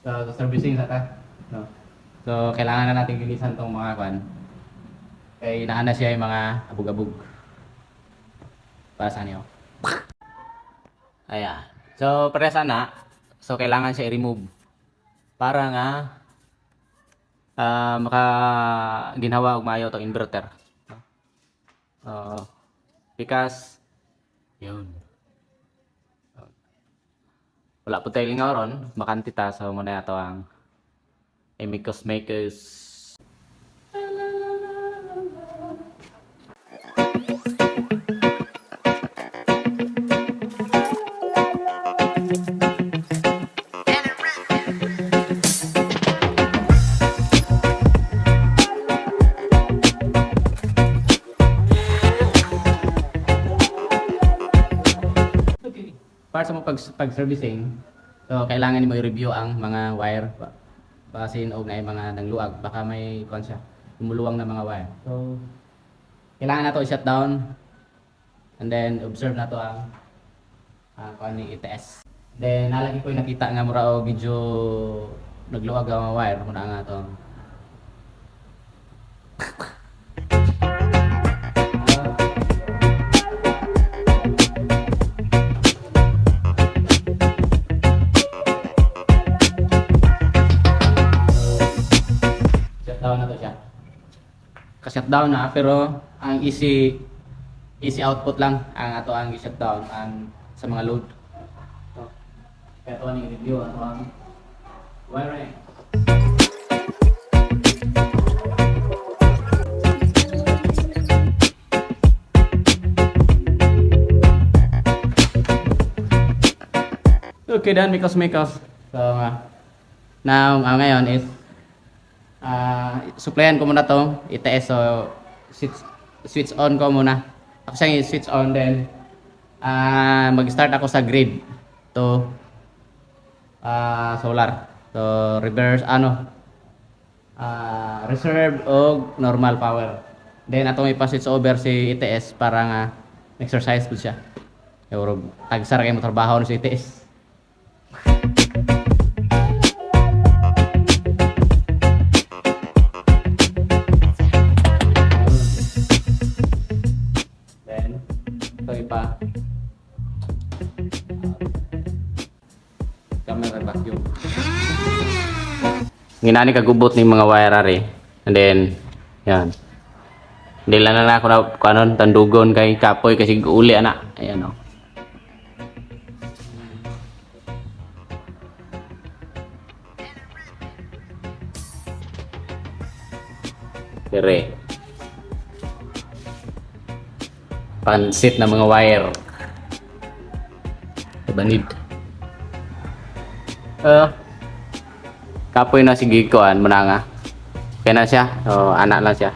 So, servicing sa ta. No. So, kailangan na natin linisan tong mga kwan. Kaya inaana siya yung mga abog-abog. Para sa niyo. Ayan. So, para sana, so kailangan siya i-remove. Para nga ah maka ginawa og maayo tong inverter. Oo. because yun. Wala po tayo lingaw ron, makantita so muna na to ang Amicus Makers. Sa mo pag, pag-servicing, so kailangan mo i-review ang mga wire ba- basin og na mga nangluag baka may kuan siya lumuluwang na mga wire. So kailangan na to i-shut down and then observe na to ang uh, ni ITS. Then nalagi ko nakita nga mura og medyo nagluwag ang wire muna nga to. Ka-shutdown na pero ang easy easy output lang ang ato ang i-shutdown ang sa mga load. So, kaya ito ang review ato ang wiring. Okay, done, Mikos Mikos. So, uh, now, uh, ngayon is ah supplyan ko muna to ITS so switch, switch on ko muna. Ako siyang i-switch on then ah mag-start ako sa grid to ah solar. So reverse ano ah reserve o normal power. Then atong ipa-switch over si ITS para nga exercise po siya. Euro tagsar kay mo trabaho si ITS ipa. Camera vacuum. Ginani kagubot ni mga wire ari. And then, yan. Hindi lang na ako na kanon tandugon kay kapoy kasi uli ana. Ayan oh. Dire. Pansit na mga wire. Banid. Uh, kapoy na sige ko an mananga. Kaya na siya. So, anak lang siya.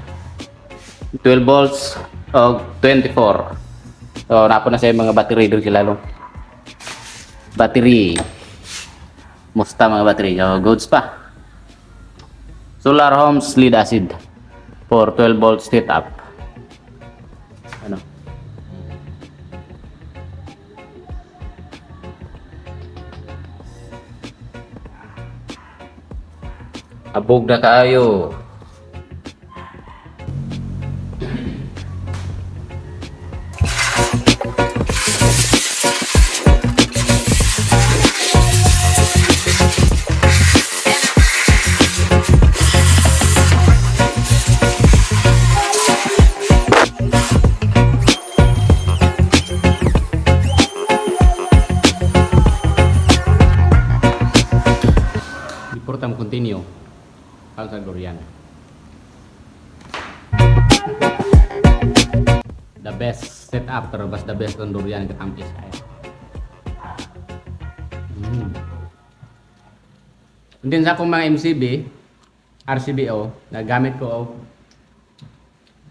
12 volts o 24. So, napo na siya mga battery doon sila long. Battery. Musta mga battery. So, goods pa. Solar Homes lead acid for 12 volts state Abog na kaayo. Importa mo continue. Sa Dorian. The best setup pero bas the best ang Dorian katampis ay. Mm. Then sa akong mga MCB, RCBO, nagamit ko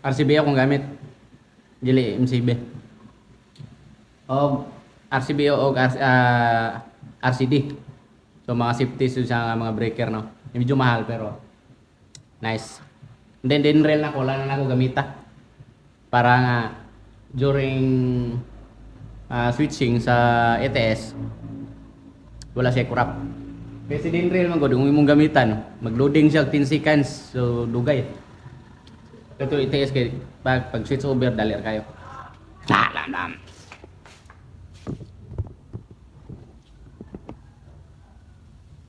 RCBO kung gamit dili MCB. Og RCBO og R, ah, RCD. So mga safety sa mga breaker no. Medyo mahal pero nice. Then din rail na ko lang na ako gamita. Para nga during ah, switching sa ETS wala siya kurap. Kasi din real man gud imong gamitan. Mag-loading siya 10 seconds so dugay. Ito ITS kay pag pag switch over dali ra kayo. Salam.